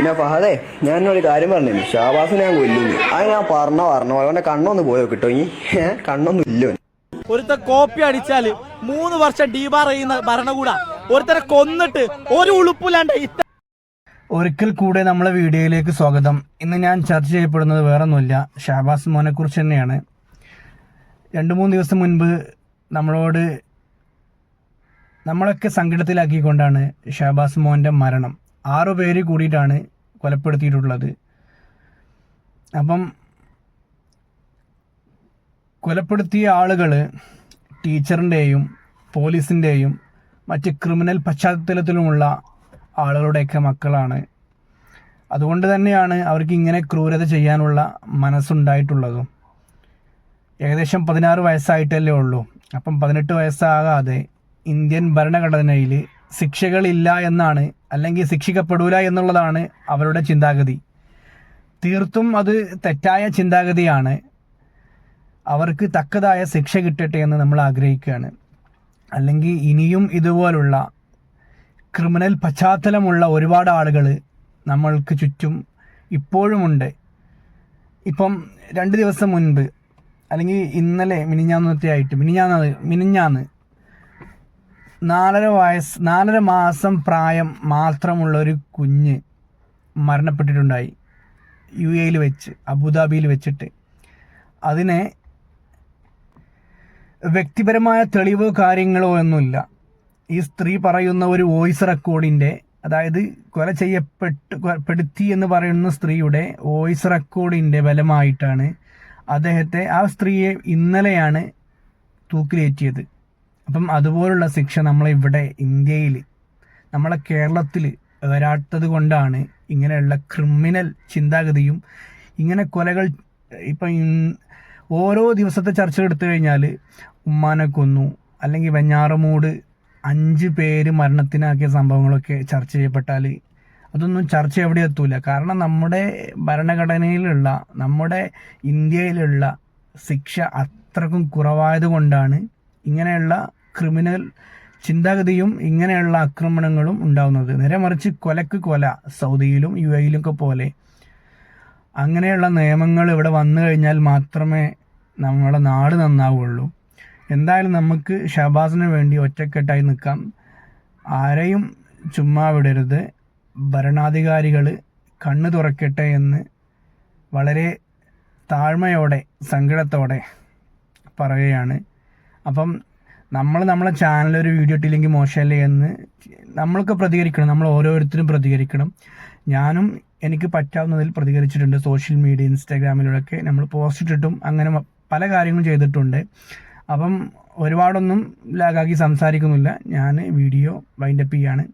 പിന്നെ ഫഹദേ ഞാൻ ഒരു കാര്യം പറഞ്ഞു ഷാബാസ് ഞാൻ കൊല്ലുന്നു. അത് ഞാൻ പറഞ്ഞ പറഞ്ഞ. അവന്റെ കണ്ണൊന്ന് പോയോ കിട്ടോ. ഇനി കണ്ണൊന്നും ഇല്ലോ ഒരുത്ത കോപ്പി അടിച്ചാൽ മൂന്ന് വർഷം ഡീബാർ ചെയ്യുന്ന ഭരണകൂട. ഒരുത്തരെ കൊന്നിട്ട് ഒരു ഉളുപ്പില്ലാണ്ട് ഇത്ത ഒരിക്കൽ കൂടെ നമ്മളെ വീഡിയോയിലേക്ക് സ്വാഗതം. ഇന്ന് ഞാൻ ചർച്ച ചെയ്യപ്പെടുന്നത് വേറെ ഒന്നുമില്ല ഷാബാസ് മോനെ കുറിച്ച് തന്നെയാണ്. രണ്ട് മൂന്ന് ദിവസം മുൻപ് നമ്മളോട് നമ്മളൊക്കെ സങ്കടത്തിലാക്കിക്കൊണ്ടാണ് ഷാബാസ് മോന്റെ മരണം. ആറു പേര് കൂടിയിട്ടാണ് കൊലപ്പെടുത്തിയിട്ടുള്ളത്. അപ്പം കൊലപ്പെടുത്തിയ ആളുകൾ ടീച്ചറിന്റെയും പോലീസിന്റെയും മറ്റ് ക്രിമിനൽ പശ്ചാത്തലത്തിലുമുള്ള ആളുകളുടെയൊക്കെ മക്കളാണ്. അതുകൊണ്ട് തന്നെയാണ് അവർക്ക് ഇങ്ങനെ ക്രൂരത ചെയ്യാനുള്ള മനസ്സുണ്ടായിട്ടുള്ളതും. ഏകദേശം പതിനാറ് വയസ്സായിട്ടല്ലേ ഉള്ളൂ. അപ്പം പതിനെട്ട് വയസ്സാകാതെ ഇന്ത്യൻ ഭരണഘടനയിൽ ശിക്ഷകളില്ല എന്നാണ് അല്ലെങ്കിൽ ശിക്ഷിക്കപ്പെടൂല എന്നുള്ളതാണ് അവരുടെ ചിന്താഗതി. തീർത്തും അത് തെറ്റായ ചിന്താഗതിയാണ്. അവർക്ക് തക്കതായ ശിക്ഷ കിട്ടട്ടെ എന്ന് നമ്മൾ ആഗ്രഹിക്കുകയാണ്. അല്ലെങ്കിൽ ഇനിയും ഇതുപോലുള്ള ക്രിമിനൽ പശ്ചാത്തലമുള്ള ഒരുപാട് ആളുകൾ നമ്മൾക്ക് ചുറ്റും ഇപ്പോഴുമുണ്ട്. ഇപ്പം രണ്ട് ദിവസം മുൻപ് അല്ലെങ്കിൽ ഇന്നലെ മിനിഞ്ഞാന്നത്തെ ആയിട്ട് മിനിഞ്ഞാന്ന് മിനിഞ്ഞാന്ന് നാലര വയസ്സ് നാലര മാസം പ്രായം മാത്രമുള്ള ഒരു കുഞ്ഞ് മരണപ്പെട്ടിട്ടുണ്ടായി. യു എയിൽ വെച്ച് അബുദാബിയിൽ വെച്ചിട്ട്. അതിനെ വ്യക്തിപരമായ തെളിവോ കാര്യങ്ങളോ ഒന്നുമില്ല. ഈ സ്ത്രീ പറയുന്ന ഒരു വോയിസ് റെക്കോർഡിന്റെ അതായത് കൊല ചെയ്യപ്പെട്ട് പെടുത്തി എന്ന് പറയുന്ന സ്ത്രീയുടെ വോയിസ് റെക്കോർഡിന്റെ ബലമായിട്ടാണ് അദ്ദേഹത്തെ ആ സ്ത്രീയെ ഇന്നലെയാണ് തൂക്കിലേറ്റിയത്. അപ്പം അതുപോലുള്ള ശിക്ഷ നമ്മളെ ഇവിടെ ഇന്ത്യയിൽ നമ്മളെ കേരളത്തിൽ വരാത്തത് കൊണ്ടാണ് ഇങ്ങനെയുള്ള ക്രിമിനൽ ചിന്താഗതിയും ഇങ്ങനെ കൊലകൾ ഇപ്പം ഓരോ ദിവസത്തെ ചർച്ച എടുത്തു കഴിഞ്ഞാൽ ഉമ്മാനെ കൊന്നു അല്ലെങ്കിൽ വെഞ്ഞാറമൂട് അഞ്ച് പേര് മരണത്തിനാക്കിയ സംഭവങ്ങളൊക്കെ ചർച്ച ചെയ്യപ്പെട്ടാൽ അതൊന്നും ചർച്ച എവിടെ എത്തൂല. കാരണം നമ്മുടെ ഭരണഘടനയിലുള്ള നമ്മുടെ ഇന്ത്യയിലുള്ള ശിക്ഷ അത്രക്കും കുറവായത് കൊണ്ടാണ് ഇങ്ങനെയുള്ള ക്രിമിനൽ ചിന്താഗതിയും ഇങ്ങനെയുള്ള ആക്രമണങ്ങളും ഉണ്ടാവുന്നത്. നേരെ മറിച്ച് കൊലക്ക് കൊല സൗദിയിലും യു എയിലും ഒക്കെ പോലെ. അങ്ങനെയുള്ള നിയമങ്ങൾ ഇവിടെ വന്നു കഴിഞ്ഞാൽ മാത്രമേ നമ്മുടെ നാട് നന്നാവുള്ളൂ. എന്തായാലും നമുക്ക് ഷഹബാസിന് വേണ്ടി ഒറ്റക്കെട്ടായി നിൽക്കാം. ആരെയും ചുമ്മാ വിടരുത്. ഭരണാധികാരികൾ കണ്ണു തുറക്കട്ടെ എന്ന് വളരെ താഴ്മയോടെ സങ്കടത്തോടെ പറയുകയാണ്. അപ്പം നമ്മൾ നമ്മളെ ചാനൽ ഒരു വീഡിയോ ഇട്ടില്ലെങ്കിൽ മോശമല്ലേ എന്ന് നമ്മൾക്ക് പ്രതികരിക്കണം. നമ്മൾ ഓരോരുത്തരും പ്രതികരിക്കണം. ഞാനും എനിക്ക് പറ്റാവുന്നതിൽ പ്രതികരിച്ചിട്ടുണ്ട്. സോഷ്യൽ മീഡിയ ഇൻസ്റ്റാഗ്രാമിലൂടെയൊക്കെ നമ്മൾ പോസ്റ്റ് ഇട്ടിട്ടും അങ്ങനെ പല കാര്യങ്ങളും ചെയ്തിട്ടുണ്ട്. അപ്പം ഒരുപാടൊന്നും ലാഗാക്കി സംസാരിക്കുന്നില്ല. ഞാൻ വീഡിയോ വൈൻഡപ്പ് ചെയ്യാണ്.